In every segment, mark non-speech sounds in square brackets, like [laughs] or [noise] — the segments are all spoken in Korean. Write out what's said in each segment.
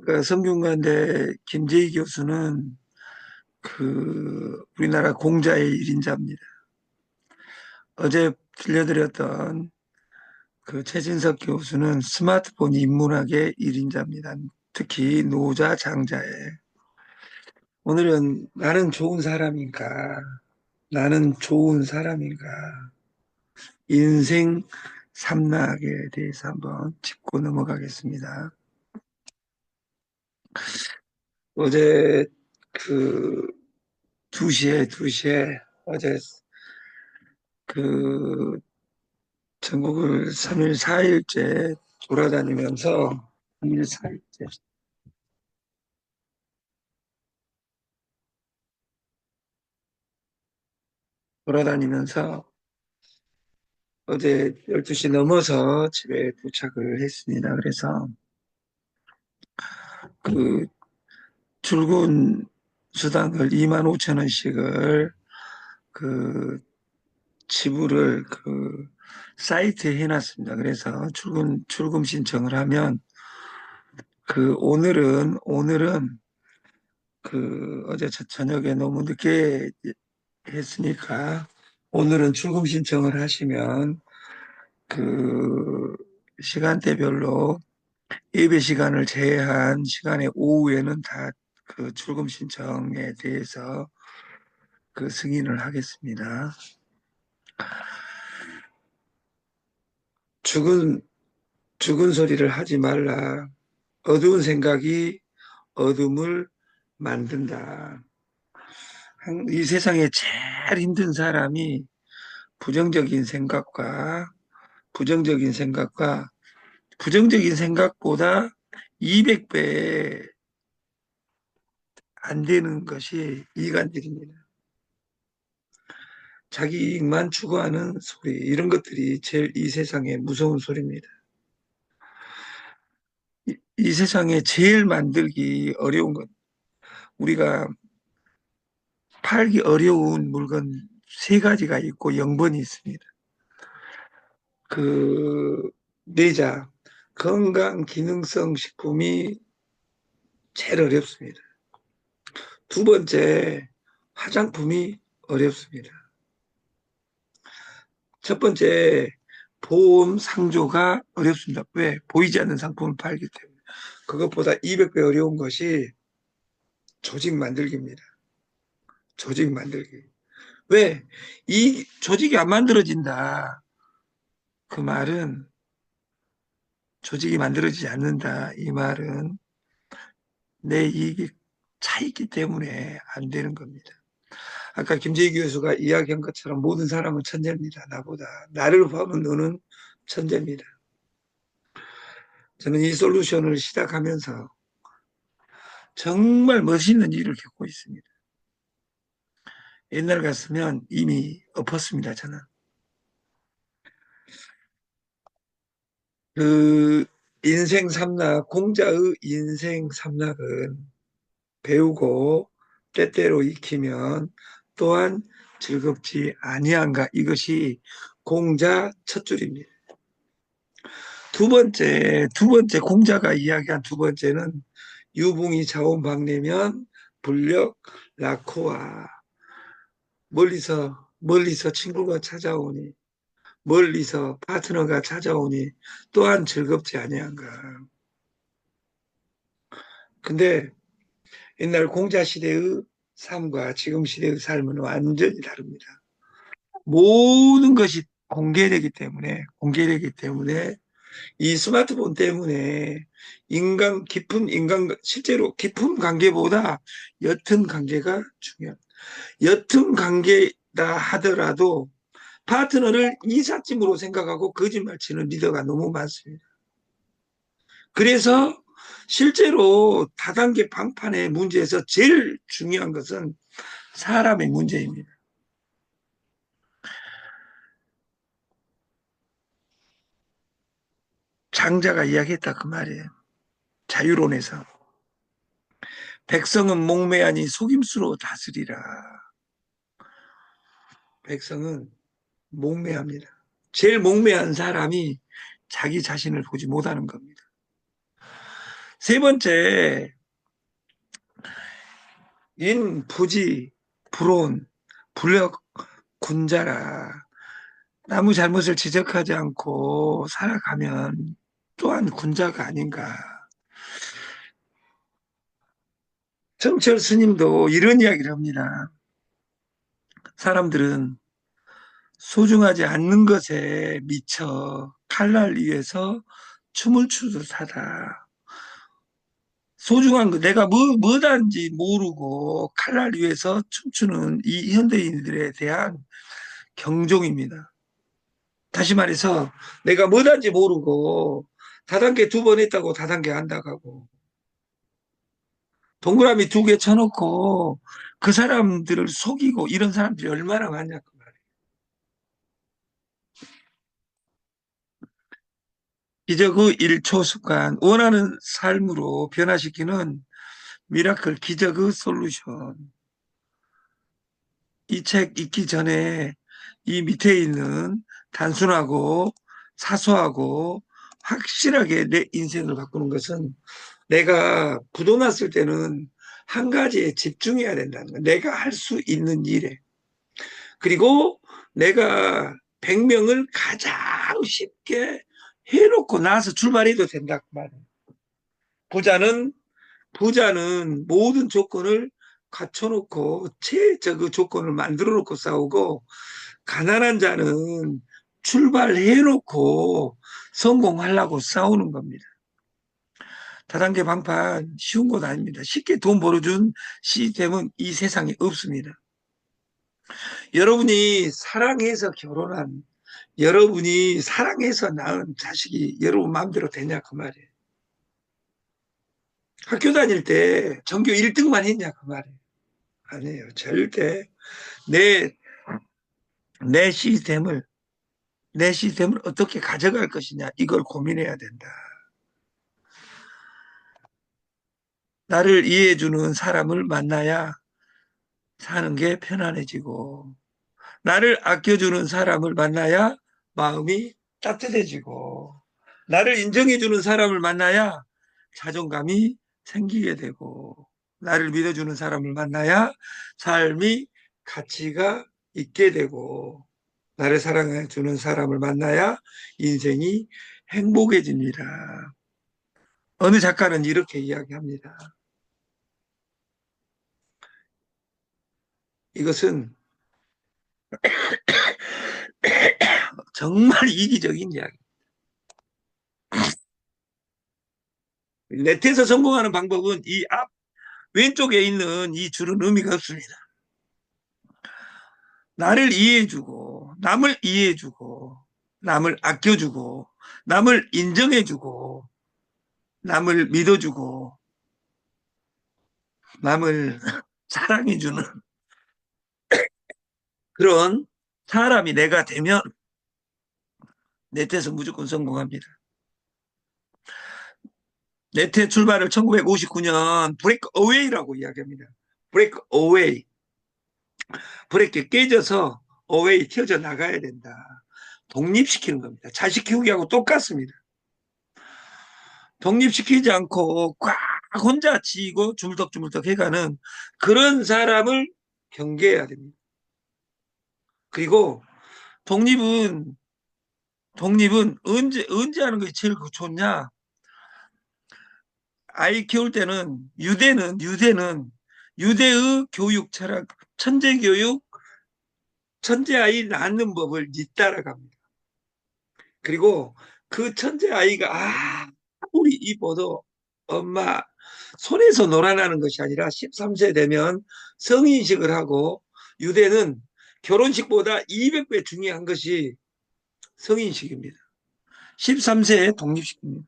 그러니까 성균관대 김재희 교수는 그 우리나라 공자의 일인자입니다. 어제 들려드렸던 그 최진석 교수는 스마트폰 인문학의 일인자입니다. 특히 노자 장자의 오늘은 나는 좋은 사람인가 나는 좋은 사람인가 인생 삼락에 대해서 한번 짚고 넘어가겠습니다. 어제 그 2시에 2시에 어제 그 전국을 3일 4일째 돌아다니면서 3일 4일째 돌아다니면서 어제 12시 넘어서 집에 도착을 했습니다. 그래서 그 출근 수당을 2만 5천 원씩을 그 지불을 그 사이트에 해놨습니다. 그래서 출근 출금 신청을 하면 그 오늘은 오늘은 그 어제 저녁에 너무 늦게 했으니까 오늘은 출금 신청을 하시면 그 시간대별로 예배 시간을 제한 시간에 오후에는 다 그 출금 신청에 대해서 그 승인을 하겠습니다. 죽은 죽은 소리를 하지 말라. 어두운 생각이 어둠을 만든다. 이 세상에 제일 힘든 사람이 부정적인 생각과 부정적인 생각과 부정적인 생각보다 200배 안 되는 것이 이간질입니다. 자기 이익만 추구하는 소리 이런 것들이 제일 이 세상에 무서운 소리입니다. 이, 이 세상에 제일 만들기 어려운 것 우리가 팔기 어려운 물건 세 가지가 있고 영번이 있습니다. 그 내자 건강 기능성 식품이 제일 어렵습니다. 두 번째 화장품이 어렵습니다. 첫 번째 보험 상조가 어렵습니다. 왜? 보이지 않는 상품을 팔기 때문에. 그것보다 200배 어려운 것이 조직 만들기입니다. 조직 만들기. 왜? 이 조직이 안 만들어진다. 그 말은 조직이 만들어지지 않는다. 이 말은 내 이익이 차 있기 때문에 안 되는 겁니다. 아까 김재희 교수가 이야기한 것처럼 모든 사람은 천재입니다. 나보다. 나를 보면 너는 천재입니다. 저는 이 솔루션을 시작하면서 정말 멋있는 일을 겪고 있습니다. 옛날 같으면 이미 엎었습니다, 저는. 그 인생 삼락, 공자의 인생 삼락은 배우고 때때로 익히면 또한 즐겁지 아니한가 이것이 공자 첫 줄입니다. 두 번째, 두 번째 공자가 이야기한 두 번째는 유붕이 자원방내면 불력 라코와 멀리서 멀리서 친구가 찾아오니 멀리서 파트너가 찾아오니 또한 즐겁지 아니한가. 근데 옛날 공자 시대의 삶과 지금 시대의 삶은 완전히 다릅니다. 모든 것이 공개되기 때문에 공개되기 때문에 이 스마트폰 때문에 인간 깊은 인간 실제로 깊은 관계보다 옅은 관계가 중요합니다. 옅은 관계다 하더라도 파트너를 이삿짐으로 생각하고 거짓말 치는 리더가 너무 많습니다. 그래서 실제로 다단계 방판의 문제에서 제일 중요한 것은 사람의 문제입니다. 장자가 이야기했다 그 말이에요. 자유론에서. 백성은 목매하니 속임수로 다스리라. 백성은 목매합니다. 제일 목매한 사람이 자기 자신을 보지 못하는 겁니다. 세 번째, 인, 부지, 불온, 불력, 군자라. 아무 잘못을 지적하지 않고 살아가면 또한 군자가 아닌가. 정철 스님도 이런 이야기를 합니다. 사람들은 소중하지 않는 것에 미쳐 칼날 위해서 춤을 추듯 하다. 소중한 거 내가 뭐 뭐단지 모르고 칼날 위해서 춤추는 이 현대인들에 대한 경종입니다. 다시 말해서 내가 뭐단지 모르고 다단계 두 번 했다고 다단계 안 나가고 동그라미 두 개 쳐놓고 그 사람들을 속이고 이런 사람들이 얼마나 많냐 그 말 이에요. 기적의 일초 습관 원하는 삶으로 변화시키는 미라클 기적의 솔루션 이 책 읽기 전에 이 밑에 있는 단순하고 사소하고 확실하게 내 인생을 바꾸는 것은 내가 부도났을 때는 한 가지에 집중해야 된다는 거. 내가 할 수 있는 일에. 그리고 내가 100명을 가장 쉽게 해놓고 나서 출발해도 된다. 그 말이에요. 부자는, 부자는 모든 조건을 갖춰놓고 최저그 조건을 만들어 놓고 싸우고 가난한 자는 출발해놓고 성공하려고 싸우는 겁니다. 다단계 방판 쉬운 것 아닙니다. 쉽게 돈 벌어준 시스템은 이 세상에 없습니다. 여러분이 사랑해서 결혼한 여러분이 사랑해서 낳은 자식이 여러분 마음대로 되냐 그 말이에요. 학교 다닐 때 전교 1등만 했냐 그 말이에요. 아니에요. 절대 내, 내 시스템을 내 시스템을 어떻게 가져갈 것이냐 이걸 고민해야 된다. 나를 이해해주는 사람을 만나야 사는 게 편안해지고 나를 아껴주는 사람을 만나야 마음이 따뜻해지고 나를 인정해주는 사람을 만나야 자존감이 생기게 되고 나를 믿어주는 사람을 만나야 삶이 가치가 있게 되고 나를 사랑해주는 사람을 만나야 인생이 행복해집니다. 어느 작가는 이렇게 이야기합니다. 이것은 [laughs] 정말 이기적인 이야기. [laughs] 네트에서 성공하는 방법은 이 앞 왼쪽에 있는 이 줄은 의미가 없습니다. 나를 이해해주고, 남을 이해해주고, 남을 아껴주고, 남을 인정해주고, 남을 믿어주고, 남을 [laughs] 사랑해주는 그런 사람이 내가 되면 네트에서 무조건 성공합니다. 네트의 출발을 1959년 브레이크 어웨이라고 이야기합니다. 브레이크 어웨이. 브레이크 깨져서 어웨이 튀어져 나가야 된다. 독립시키는 겁니다. 자식 키우기하고 똑같습니다. 독립시키지 않고 꽉 혼자 지고 주물떡주물떡 해가는 그런 사람을 경계해야 됩니다. 그리고 독립은 독립은 언제 언제 하는 것이 제일 좋냐? 아이 키울 때는 유대는 유대는 유대의 교육 철학 천재 교육 천재 아이 낳는 법을 잇따라갑니다. 그리고 그 천재 아이가 아무리 이뻐도 엄마 손에서 놀아나는 것이 아니라 13세 되면 성인식을 하고 유대는 결혼식보다 200배 중요한 것이 성인식입니다. 13세에 독립시킵니다.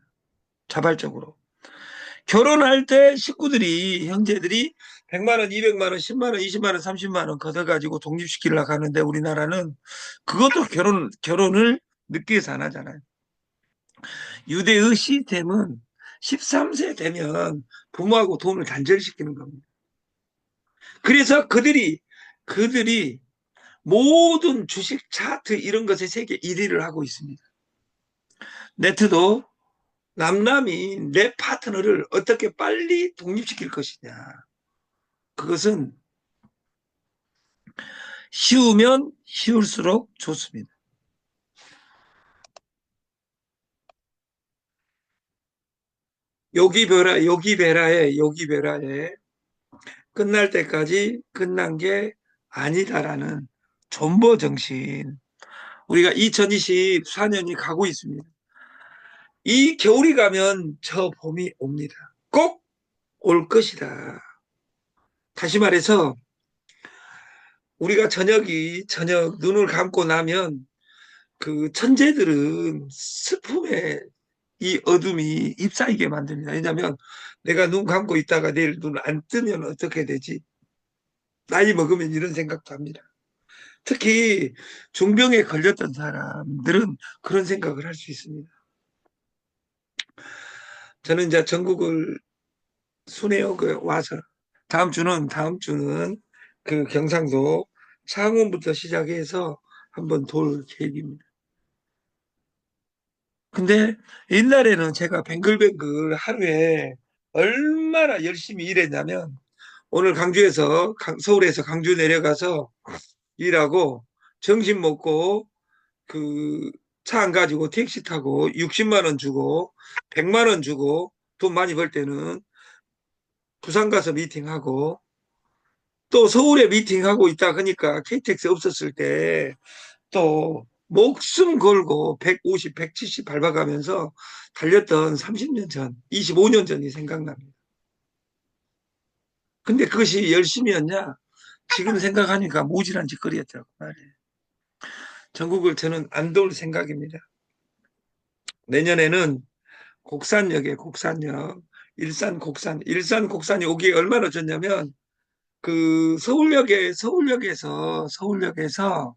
자발적으로. 결혼할 때 식구들이, 형제들이 100만원, 200만원, 10만원, 20만원, 30만원 걷어가지고 독립시키려고 하는데 우리나라는 그것도 결혼, 결혼을 늦게 해서 안 하잖아요. 유대의 시스템은 13세 되면 부모하고 돈을 단절시키는 겁니다. 그래서 그들이, 그들이 모든 주식 차트 이런 것에 세계 1위를 하고 있습니다. 네트도 남남이 내 파트너를 어떻게 빨리 독립시킬 것이냐. 그것은 쉬우면 쉬울수록 좋습니다. 요기베라, 요기베라에, 요기베라에 끝날 때까지 끝난 게 아니다라는 존버 정신. 우리가 2024년이 가고 있습니다. 이 겨울이 가면 저 봄이 옵니다. 꼭 올 것이다. 다시 말해서 우리가 저녁이 저녁 눈을 감고 나면 그 천재들은 스품에 이 어둠이 잎사이게 만듭니다. 왜냐하면 내가 눈 감고 있다가 내일 눈 안 뜨면 어떻게 되지? 나이 먹으면 이런 생각도 합니다. 특히 중병에 걸렸던 사람들은 그런 생각을 할 수 있습니다. 저는 이제 전국을 순회요 그 와서 다음 주는 다음 주는 그 경상도 창원부터 시작해서 한번 돌 계획입니다. 근데 옛날에는 제가 뱅글뱅글 하루에 얼마나 열심히 일했냐면 오늘 강주에서 서울에서 강주 내려가서 일하고 점심 먹고 그 차 안 가지고 택시 타고 60만 원 주고 100만 원 주고 돈 많이 벌 때는 부산 가서 미팅하고 또 서울에 미팅하고 있다 하니까 KTX 없었을 때 또 목숨 걸고 150, 170 밟아가면서 달렸던 30년 전, 25년 전이 생각납니다. 근데 그것이 열심이었냐? 지금 생각하니까 모질한 짓거리였다고 말이에요. 전국을 저는 안 도울 생각입니다. 내년에는 곡산역에 곡산역, 일산 곡산, 일산 곡산이 오기에 얼마나 좋냐면 그 서울역에 서울역에서 서울역에서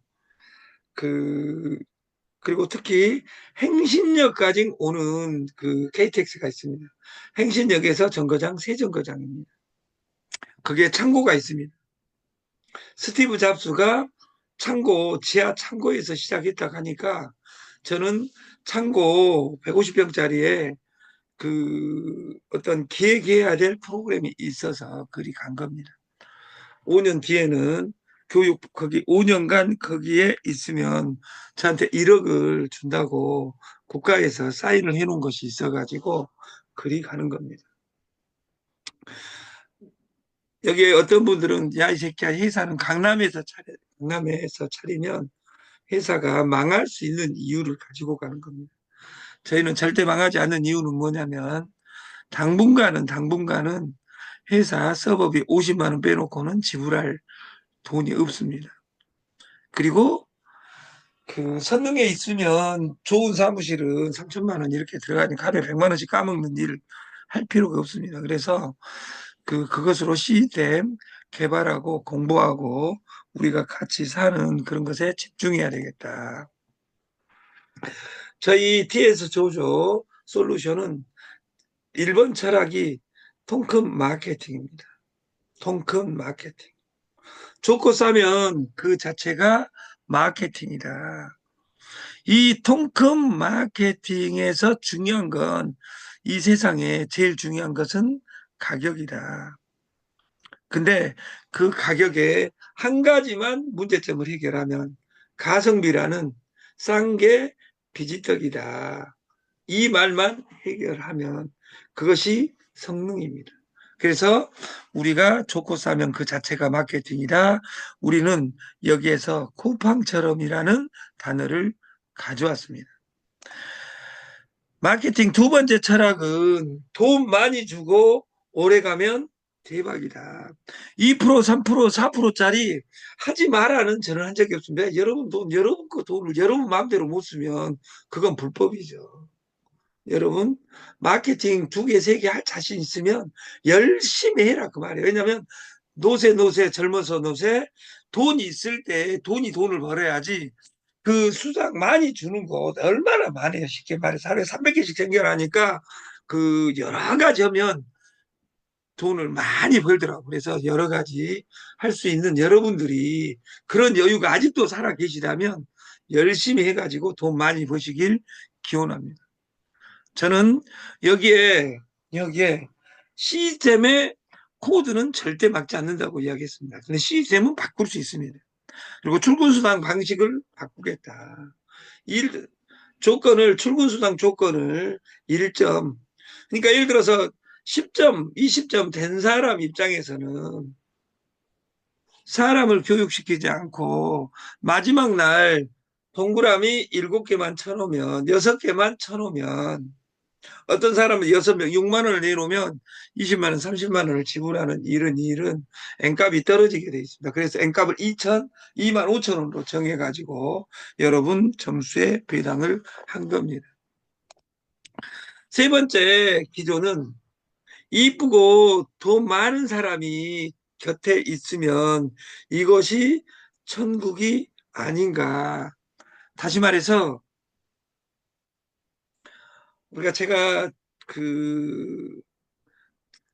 그 그리고 특히 행신역까지 오는 그 KTX가 있습니다. 행신역에서 정거장 세 정거장입니다. 그게 창고가 있습니다. 스티브 잡스가 창고 지하 창고에서 시작했다 하니까 저는 창고 150평짜리에 그 어떤 기획해야 될 프로그램이 있어서 그리 간 겁니다. 5년 뒤에는 교육 거기 5년간 거기에 있으면 저한테 1억을 준다고 국가에서 사인을 해 놓은 것이 있어 가지고 그리 가는 겁니다. 여기에 어떤 분들은 야 이 새끼야 회사는 강남에서 차려 강남에서 차리면 회사가 망할 수 있는 이유를 가지고 가는 겁니다. 저희는 절대 망하지 않는 이유는 뭐냐면 당분간은 당분간은 회사 서버비 50만 원 빼놓고는 지불할 돈이 없습니다. 그리고 그 선릉에 있으면 좋은 사무실은 3천만 원 이렇게 들어가니까 하루에 100만 원씩 까먹는 일을 할 필요가 없습니다. 그래서 그 그것으로 시스템 개발하고 공부하고 우리가 같이 사는 그런 것에 집중해야 되겠다. 저희 TS 조조 솔루션은 1번 철학이 통큰 마케팅입니다. 통큰 마케팅. 좋고 싸면 그 자체가 마케팅이다. 이 통큰 마케팅에서 중요한 건 이 세상에 제일 중요한 것은 가격이다. 근데 그 가격에 한 가지만 문제점을 해결하면 가성비라는 싼 게 비지떡이다. 이 말만 해결하면 그것이 성능입니다. 그래서 우리가 좋고 싸면 그 자체가 마케팅이다. 우리는 여기에서 쿠팡처럼이라는 단어를 가져왔습니다. 마케팅 두 번째 철학은 돈 많이 주고 오래 가면 대박이다. 2%, 3%, 4%짜리 하지 말라는 저는 한 적이 없습니다. 여러분 돈, 여러분 그 돈을 여러분 마음대로 못 쓰면 그건 불법이죠. 여러분 마케팅 두 개, 세 개 할 자신 있으면 열심히 해라 그 말이에요. 왜냐하면 노세 노세 젊어서 노세 돈이 있을 때 돈이 돈을 벌어야지 그 수당 많이 주는 거 얼마나 많아요. 쉽게 말해서 하루에 300개씩 챙겨라니까 그 여러 가지 하면 돈을 많이 벌더라고. 그래서 여러 가지 할 수 있는 여러분들이 그런 여유가 아직도 살아 계시다면 열심히 해가지고 돈 많이 버시길 기원합니다. 저는 여기에 여기에 시스템의 코드는 절대 막지 않는다고 이야기했습니다. 근데 시스템은 바꿀 수 있습니다. 그리고 출근수당 방식을 바꾸겠다. 일, 조건을, 출근수당 조건을 1점. 그러니까 예를 들어서 10점, 20점 된 사람 입장에서는 사람을 교육시키지 않고 마지막 날 동그라미 7개만 쳐놓으면, 6개만 쳐놓으면 어떤 사람은 6명 6만 원을 내놓으면 20만 원, 30만 원을 지불하는 이런 일은 N값이 떨어지게 돼 있습니다. 그래서 N값을 2천, 2만 5천 원으로 정해가지고 여러분 점수에 배당을 한 겁니다. 세 번째 기조는 이쁘고 돈 많은 사람이 곁에 있으면 이것이 천국이 아닌가. 다시 말해서 우리가 제가 그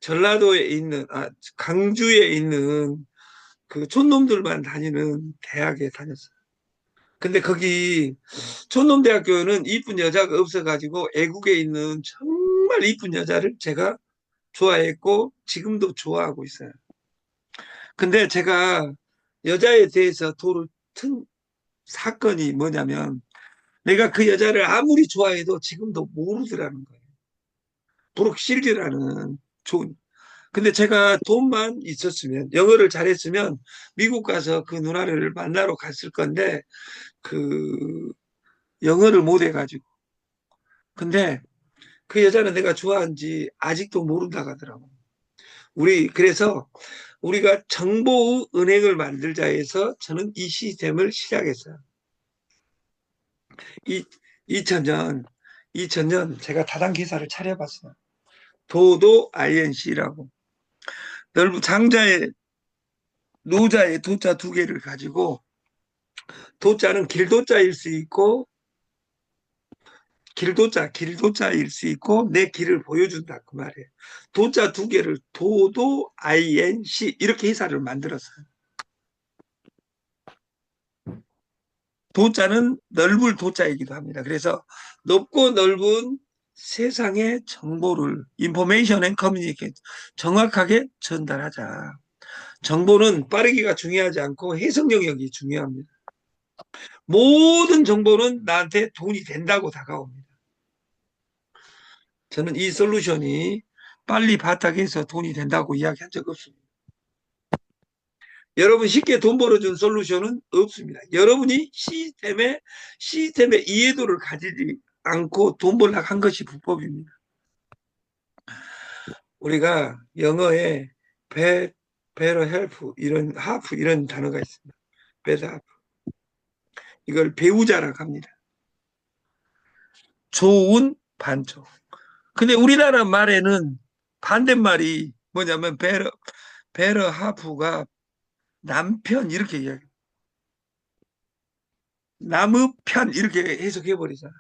전라도에 있는 아 강주에 있는 그 촌놈들만 다니는 대학에 다녔어요. 근데 거기 촌놈대학교는 이쁜 여자가 없어가지고 애국에 있는 정말 이쁜 여자를 제가 좋아했고 지금도 좋아하고 있어요. 근데 제가 여자에 대해서 도를 튼 사건이 뭐냐면 내가 그 여자를 아무리 좋아해도 지금도 모르더라는 거예요. 브룩실드라는 좋은. 근데 제가 돈만 있었으면, 영어를 잘했으면 미국 가서 그 누나를 만나러 갔을 건데, 그, 영어를 못 해 가지고. 근데 그 여자는 내가 좋아하는지 아직도 모른다 하더라고. 우리, 그래서 우리가 정보의 은행을 만들자 해서 저는 이 시스템을 시작했어요. 이 2000년 2000년 제가 다단계사를 차려봤어요. 도도 INC라고 넓은 장자의 노자의 도자 두 개를 가지고 도자는 길도자일 수 있고 길도자 길도자일 수 있고 내 길을 보여준다 그 말이에요. 도자 두 개를 도도 INC 이렇게 회사를 만들었어요. 도자는 넓을 도자이기도 합니다. 그래서 높고 넓은 세상의 정보를 인포메이션 앤 커뮤니케이션 정확하게 전달하자. 정보는 빠르기가 중요하지 않고 해석 영역이 중요합니다. 모든 정보는 나한테 돈이 된다고 다가옵니다. 저는 이 솔루션이 빨리 바닥에서 돈이 된다고 이야기한 적 없습니다. 여러분 쉽게 돈 벌어준 솔루션은 없습니다. 여러분이 시스템에 시스템의 이해도를 가지지 않고 돈 벌려고 한 것이 불법입니다. 우리가 영어에 배, better help 이런 하프 이런 단어가 있습니다. better help. 이걸 배우자라고 합니다. 좋은 반쪽. 근데 우리나라 말에는 반대말이 뭐냐면 better, better half가 남편 이렇게 이야기. 남의 편 이렇게 해석해 버리잖아.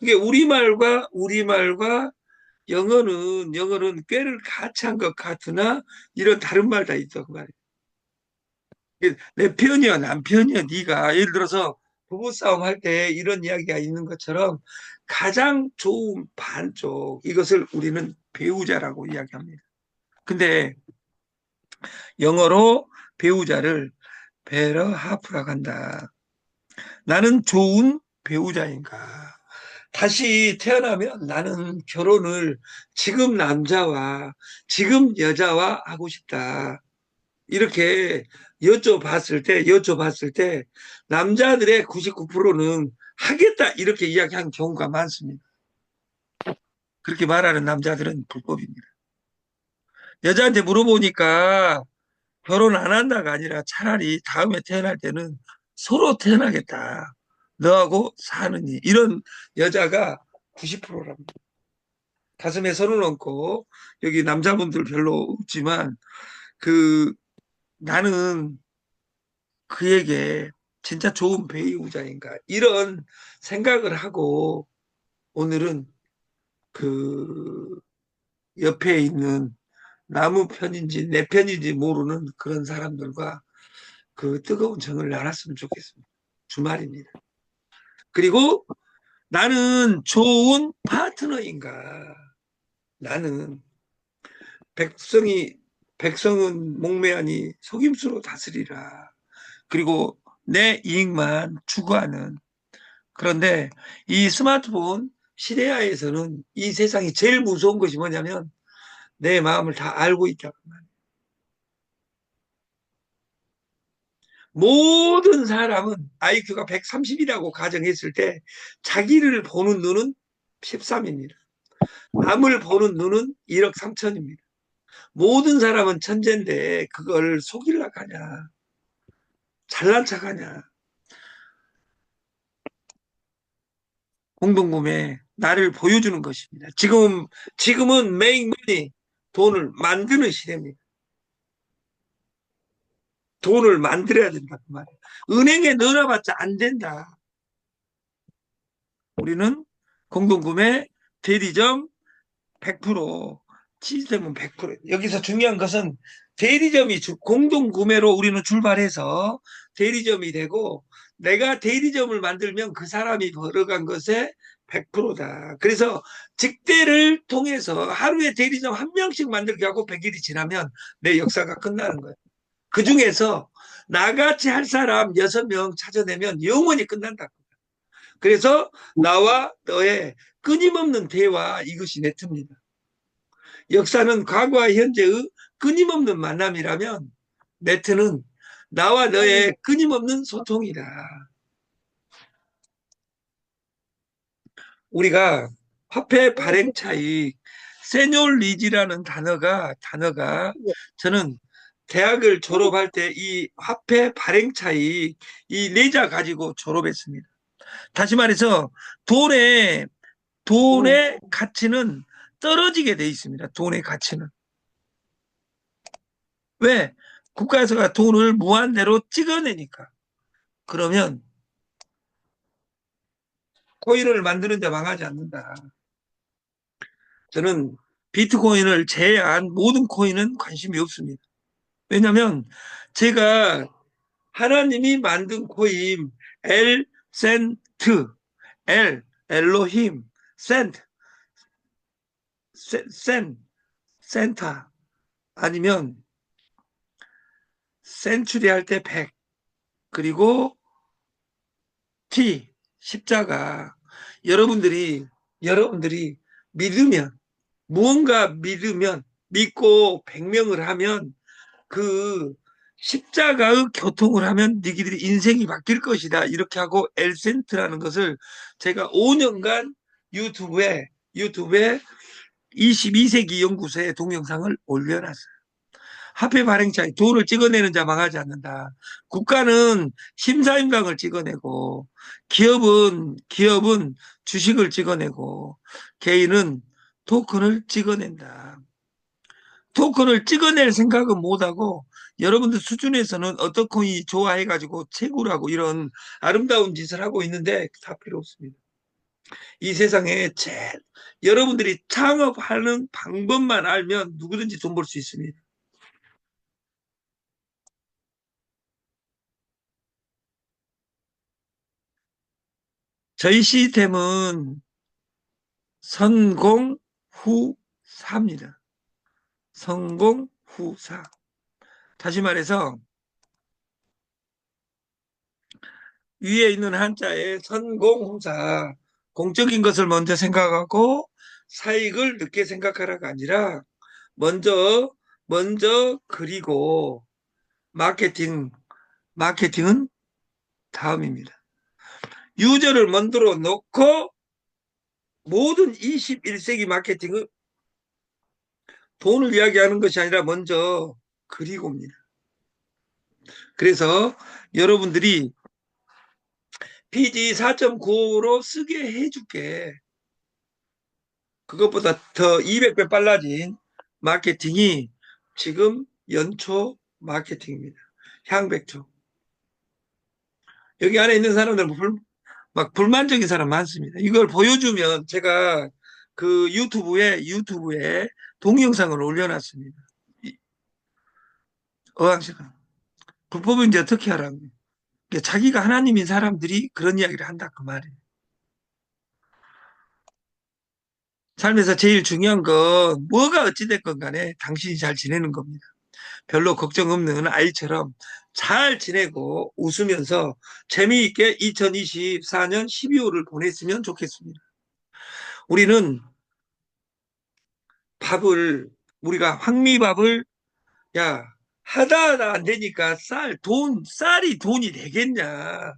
이게 우리말과 우리말과 영어는 영어는 꾀를 같이 한 것 같으나 이런 다른 말 다 있어 그 말이야. 내 편이야 남편이야 네가 예를 들어서 부부싸움 할 때 이런 이야기가 있는 것처럼 가장 좋은 반쪽 이것을 우리는 배우자라고 이야기합니다. 근데 영어로 배우자를 베러 하프라고 한다. 나는 좋은 배우자인가? 다시 태어나면 나는 결혼을 지금 남자와 지금 여자와 하고 싶다. 이렇게 여쭤봤을 때, 여쭤봤을 때, 남자들의 99%는 하겠다. 이렇게 이야기한 경우가 많습니다. 그렇게 말하는 남자들은 불법입니다. 여자한테 물어보니까 결혼 안 한다가 아니라 차라리 다음에 태어날 때는 서로 태어나겠다. 너하고 사느니. 이런 여자가 90%랍니다. 가슴에 손을 얹고, 여기 남자분들 별로 없지만, 그, 나는 그에게 진짜 좋은 배우자인가. 이런 생각을 하고, 오늘은 그, 옆에 있는 나무 편인지 내 편인지 모르는 그런 사람들과 그 뜨거운 정을 나눴으면 좋겠습니다. 주말입니다. 그리고 나는 좋은 파트너인가? 나는 백성이 백성은 목매하니 속임수로 다스리라. 그리고 내 이익만 추구하는 그런데 이 스마트폰 시대하에서는 이 세상이 제일 무서운 것이 뭐냐면 내 마음을 다 알고 있다. 모든 사람은 IQ가 130이라고 가정했을 때 자기를 보는 눈은 13입니다. 남을 보는 눈은 1억 3천입니다. 모든 사람은 천재인데 그걸 속일라 가냐. 잘난 척하냐. 공동구매 나를 보여주는 것입니다. 지금 지금은 메이머니 돈을 만드는 시대입니다. 돈을 만들어야 된다 그 말이에요. 은행에 넣어봤자 안 된다. 우리는 공동구매 대리점 100% 시스템은 100% 여기서 중요한 것은 대리점이 공동 구매로 우리는 출발해서 대리점이 되고 내가 대리점을 만들면 그 사람이 벌어간 것에 100%다. 그래서 직대를 통해서 하루에 대리점 한 명씩 만들게 하고 100일이 지나면 내 역사가 끝나는 거예요. 그 중에서 나같이 할 사람 6명 찾아내면 영원히 끝난다. 그래서 나와 너의 끊임없는 대화 이것이 네트입니다. 역사는 과거와 현재의 끊임없는 만남이라면 네트는 나와 너의 끊임없는 소통이다. 우리가 화폐 발행 차익 세뇨리지라는 단어가 단어가 저는 대학을 졸업할 때 이 화폐 발행 차익 이 내자 가지고 졸업했습니다. 다시 말해서 돈의 돈의 가치는 떨어지게 돼 있습니다. 돈의 가치는. 왜? 국가에서가 돈을 무한대로 찍어내니까. 그러면 코인을 만드는 데 망하지 않는다. 저는 비트코인을 제외한 모든 코인은 관심이 없습니다. 왜냐하면 제가 하나님이 만든 코인 엘 센트 엘 엘로힘 센트 센 센타 아니면 센츄리 할 때 100 그리고 T 십자가. 여러분들이 여러분들이 믿으면 무언가 믿으면 믿고 백명을 하면 그 십자가의 교통을 하면 니기들이 인생이 바뀔 것이다. 이렇게 하고 엘센트라는 것을 제가 5년간 유튜브에 유튜브에 22세기 연구소에 동영상을 올려놨어요. 화폐 발행차에 돈을 찍어내는 자 망하지 않는다. 국가는 심사임당을 찍어내고 기업은 기업은 주식을 찍어내고 개인은 토큰을 찍어낸다. 토큰을 찍어낼 생각은 못하고 여러분들 수준에서는 어떤 코인이 좋아해가지고 채굴하고 이런 아름다운 짓을 하고 있는데 다 필요 없습니다. 이 세상에 제일 여러분들이 창업하는 방법만 알면 누구든지 돈 벌 수 있습니다. 저희 시스템은 성공 후사입니다. 성공 후사. 다시 말해서 위에 있는 한자에 성공 후사 공적인 것을 먼저 생각하고 사익을 늦게 생각하라가 아니라 먼저 먼저 그리고 마케팅 마케팅은 다음입니다. 유저를 만들어 놓고 모든 21세기 마케팅은 돈을 이야기하는 것이 아니라 먼저 그리고입니다. 그래서 여러분들이 PG 4.95로 쓰게 해줄게. 그것보다 더 200배 빨라진 마케팅이 지금 연초 마케팅입니다. 향백초. 여기 안에 있는 사람들 불, 막 불만적인 사람 많습니다. 이걸 보여주면 제가 그 유튜브에 유튜브에 동영상을 올려놨습니다. 어항시가 불법인지 어떻게 하라고. 자기가 하나님인 사람들이 그런 이야기를 한다 그 말이에요. 삶에서 제일 중요한 건 뭐가 어찌됐건 간에 당신이 잘 지내는 겁니다. 별로 걱정 없는 아이처럼 잘 지내고 웃으면서 재미있게 2024년 12월을 보냈으면 좋겠습니다. 우리는 밥을 우리가 황미밥을 야 하다 하다 안 되니까 쌀, 돈, 쌀이 돈이 되겠냐.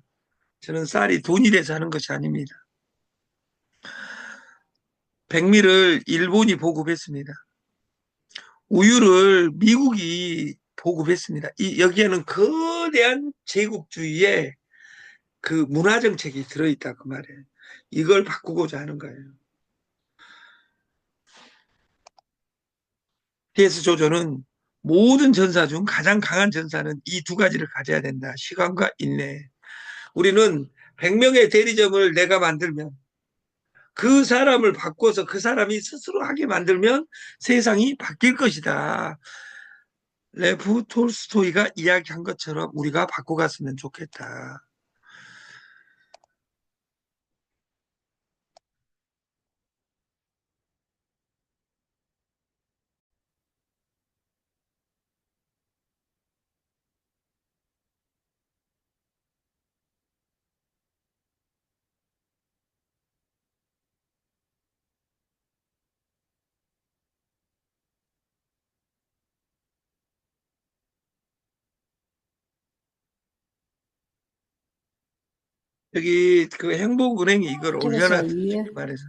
저는 쌀이 돈이 돼서 하는 것이 아닙니다. 백미를 일본이 보급했습니다. 우유를 미국이 보급했습니다. 이, 여기에는 거대한 제국주의의 그 문화정책이 들어있다 그 말이에요. 이걸 바꾸고자 하는 거예요. PS 조조는 모든 전사 중 가장 강한 전사는 이 두 가지를 가져야 된다. 시간과 인내. 우리는 100명의 대리점을 내가 만들면 그 사람을 바꿔서 그 사람이 스스로 하게 만들면 세상이 바뀔 것이다. 레프 톨스토이가 이야기한 것처럼 우리가 바꿔갔으면 좋겠다. 여기 그 행복은행이 이걸 这个小 올려놨다. 鱼 말해서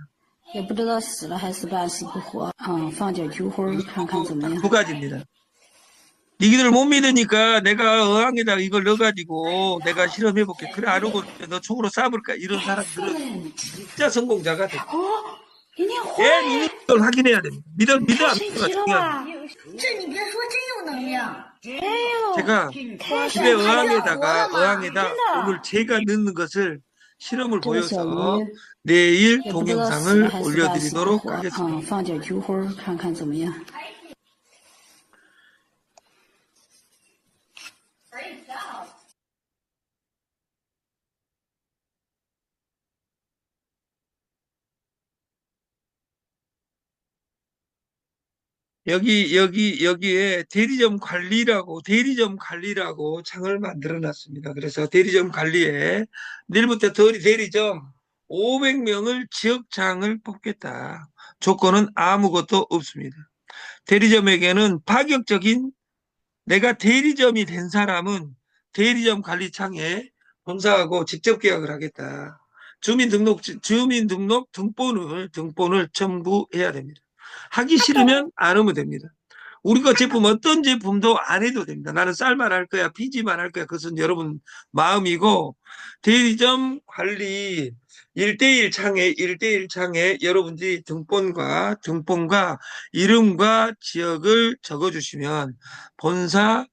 也不知道死了还是半死不活，嗯，放点菊花儿看看怎么样두 。 가지입니다. 니들 못 믿으니까 내가 어항에다 이걸 넣어가지고 내가 실험해볼게. 그래 안 오고 너 총으로 쏴볼까? 이런 사람들은 진짜 성공자가 돼. 哦，今天活 예, 믿는 걸 확인해야 됩니다. 믿어, 믿어 안 神 믿어가 奇了 중요합니다. 제가 집에 의왕에다가 의왕에다 오늘 제가 넣는 것을 실험을 보여서 내일 동영상을 올려드리도록 하겠습니다. 여기 여기 여기에 대리점 관리라고 대리점 관리라고 창을 만들어 놨습니다. 그래서 대리점 관리에 내일부터 더- 대리점 500명을 지역장을 뽑겠다. 조건은 아무것도 없습니다. 대리점에게는 파격적인 내가 대리점이 된 사람은 대리점 관리창에 본사하고 직접 계약을 하겠다. 주민등록 주민등록 등본을 등본을 첨부해야 됩니다. 하기 싫으면 안 하면 됩니다. 우리가 제품 어떤 제품도 안 해도 됩니다. 나는 쌀만 할 거야, 피지만 할 거야. 그것은 여러분 마음이고 대리점 관리 1대1 창에 1대1 창에 여러분들이 등본과 등본과 이름과 지역을 적어 주시면 본사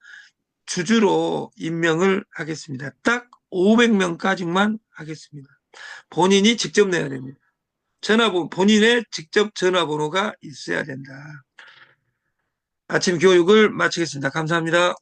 주주로 임명을 하겠습니다. 딱 500명까지만 하겠습니다. 본인이 직접 내야 됩니다. 전화번호, 본인의 직접 전화번호가 있어야 된다. 아침 교육을 마치겠습니다. 감사합니다.